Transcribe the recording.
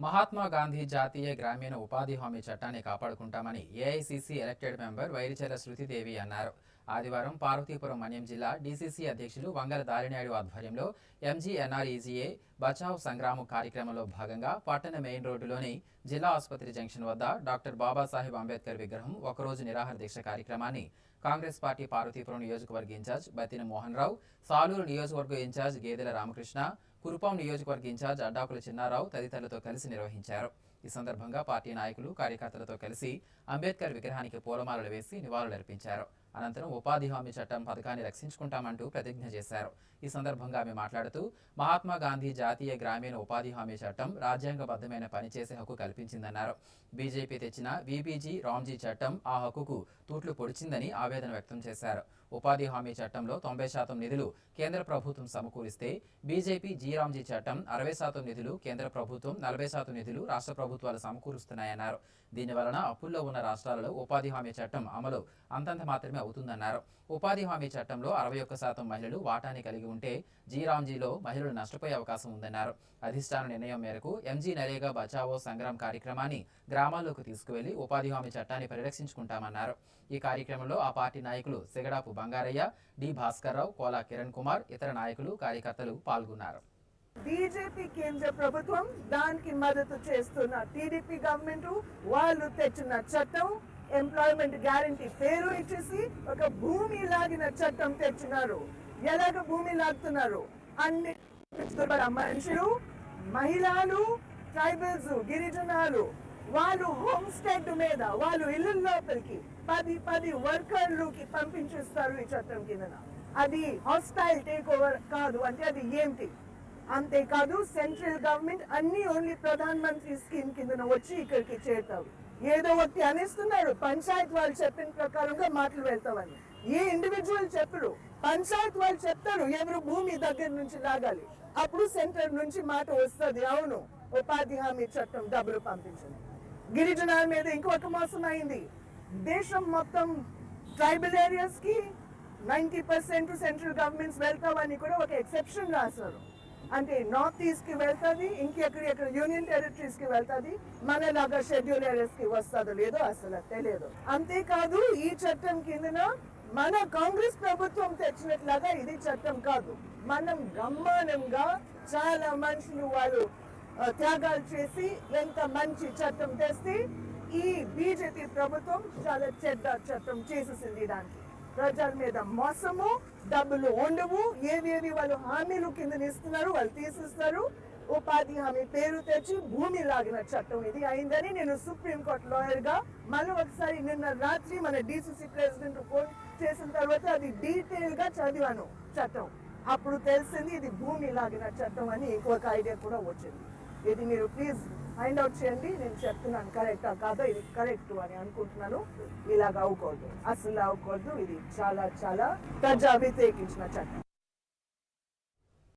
మహాత్మా గాంధీ జాతీయ గ్రామీణ ఉపాధి హామీ చట్టాన్ని కాపాడుకుంటామని AICC elected member Vairichera Shruti Devi అన్నారు. ఆదివారం పార్వతీపురం మన్యం జిల్లా డీసీసీ అధ్యక్షులు వంగల దారినాయుడు ఆధ్వర్యంలో ఎంజీఎన్ఆర్ఈజీఏ బచావ్ సంగ్రామ కార్యక్రమంలో భాగంగా పట్టణ మెయిన్ రోడ్డులోని జిల్లా ఆసుపత్రి జంక్షన్ వద్ద డాక్టర్ బాబాసాహెబ్ అంబేద్కర్ విగ్రహం ఒకరోజు నిరాహార దీక్ష కార్యక్రమాన్ని కాంగ్రెస్ పార్టీ పార్వతీపురం నియోజకవర్గ ఇన్ఛార్జ్ బతిన మోహన్ రావు సాలూరు నియోజకవర్గ ఇన్ఛార్జ్ గేదెల రామకృష్ణ కురుపాం నియోజకవర్గ ఇన్ఛార్జ్ అడ్డాకుల చిన్నారావు తదితరులతో కలిసి నిర్వహించారు. ఈ సందర్భంగా పార్టీ నాయకులు కార్యకర్తలతో కలిసి అంబేద్కర్ విగ్రహానికి పూలమాలలు వేసి నివాళులర్పించారు. అనంతరం ఉపాధి హామీ చట్టం పథకాన్ని రక్షించుకుంటామంటూ ప్రతిజ్ఞ చేశారు. ఈ సందర్భంగా ఆమె మాట్లాడుతూ మహాత్మా గాంధీ జాతీయ గ్రామీణ ఉపాధి హామీ చట్టం రాజ్యాంగబద్ధమైన పనిచేసే హక్కు కల్పించిందన్నారు. బీజేపీ తెచ్చిన వీపీజీ రామ్జీ చట్టం ఆ హక్కుకు తూట్లు పొడిచిందని ఆవేదన వ్యక్తం చేశారు. ఉపాధి హామీ చట్టంలో తొంభై శాతం నిధులు కేంద్ర ప్రభుత్వం సమకూరిస్తే బీజేపీ జీరామ్జీ చట్టం అరవై శాతం నిధులు కేంద్ర ప్రభుత్వం నలభై శాతం నిధులు రాష్ట్ర ప్రభుత్వాలు సమకూరుస్తున్నాయన్నారు. దీనివలన అప్పుల్లో ఉన్న రాష్ట్రాలలో ఉపాధి హామీ చట్టం అమలు అంతంత మాత్రమే అవుతుందన్నారు. ఉపాధి హామీ చట్టంలో అరవై ఒక్క శాతం మహిళలు వాటాని కలిగి ఉంటే జీరాంజీలో మహిళలు నష్టపోయే అవకాశం ఉందన్నారు. అధిష్టాన నిర్ణయం మేరకు ఎంజీ నరేగా బచావో సంగ్రామ్ కార్యక్రమాన్ని గ్రామాల్లోకి తీసుకువెళ్ళి ఉపాధి హామీ చట్టాన్ని పరిరక్షించుకుంటామన్నారు. ఈ కార్యక్రమంలో ఆ పార్టీ నాయకులు సిగడాపు బంగారయ్య డి భాస్కర్రావు కోలా కిరణ్ కుమార్ ఇతర నాయకులు కార్యకర్తలు పాల్గొన్నారు. బీజేపీ కేంద్ర ప్రభుత్వం దానికి మద్దతు చేస్తున్న టీడీపీ గవర్నమెంట్ వాళ్ళు తెచ్చిన చట్టం ఎంప్లాయ్మెంట్ గ్యారంటీ పేరు ఇచ్చేసి ఒక భూమి లాగిన చట్టం తెచ్చినారు ఎలాగ భూమి లాగుతున్నారు? అన్ని మనుషులు మహిళలు ట్రైబల్స్ గిరిజనాలు వాళ్ళు హోమ్ స్టేట్ మీద వాళ్ళు ఇల్లు లోపలికి పది పది వర్కర్లుకి పంపించేస్తారు ఈ చట్టం కింద అది హాస్టైల్ టేక్ ఓవర్ కాదు. అంటే అది ఏంటి? అంతేకాదు సెంట్రల్ గవర్నమెంట్ అన్ని ఓన్లీ ప్రధాన మంత్రి స్కీమ్ కింద వచ్చి ఇక్కడికి చేరుతావు ఏదో ఒకటి అనేస్తున్నారు పంచాయత్ వాళ్ళు చెప్పిన ప్రకారంగా మాటలు వెళ్తామని. ఏ ఇండివిజువల్ చెప్పరు పంచాయత్ వాళ్ళు చెప్తారు ఎవరు భూమి దగ్గర నుంచి లాగాలి. అప్పుడు సెంటర్ నుంచి మాట వస్తుంది. అవును ఉపాధి హామీ చట్టం డబ్బులు పంపించండి గిరిజనాల మీద ఇంకొక మోసం అయింది. దేశం మొత్తం ట్రైబల్ ఏరియాస్కి నైన్టీ పర్సెంట్ సెంట్రల్ గవర్నమెంట్స్ వెళ్తామని కూడా ఒక ఎక్సెప్షన్ రాశారు. అంటే నార్త్ ఈస్ట్కి వెళ్తుంది ఇంకెక్కడ ఎక్కడ యూనియన్ టెరిటరీస్కి వెళ్తుంది మనలాగా షెడ్యూల్ ఏరియాస్కి వస్తుందో లేదో అసలు తెలియదు. అంతేకాదు ఈ చట్టం కిందన మన కాంగ్రెస్ ప్రభుత్వం తెచ్చినట్లాగా ఇది చట్టం కాదు. మనం గమ్మానంగా చాలా మనుషులు వాళ్ళు త్యాగాలు చేసి ఎంత మంచి చట్టం తెస్తే ఈ బీజేపీ ప్రభుత్వం చాలా చెడ్డ చట్టం చేసేసింది దానికి. ప్రజల మీద మోసము డబ్బులు ఉండవు. ఏవేవి వాళ్ళు హామీలు కింద ఇస్తున్నారు వాళ్ళు తీసిస్తారు. ఉపాధి హామీ పేరు తెచ్చి భూమి లాగిన చట్టం ఇది అయిందని నేను సుప్రీం కోర్టు మళ్ళీ ఒకసారి నిన్న రాత్రి మన డిసిసి ప్రెసిడెంట్ ఫోన్ చేసిన తర్వాత అది డీటెయిల్గా చదివాను చట్టం. అప్పుడు తెలిసింది ఇది భూమి లాగిన చట్టం అని ఇంకొక ఐడియా కూడా వచ్చింది. ఇది మీరు ప్లీజ్ ఫైండ్ అవుట్ చేయండి నేను చెప్తున్నాను. కరెక్టా కాదో ఇది కరెక్ట్ అని అనుకుంటున్నాను. ఇలాగ అవ్వకూడదు అసలు అవ్వకూడదు ఇది చాలా చాలా ప్రజా వ్యతిరేకించిన చట్టం.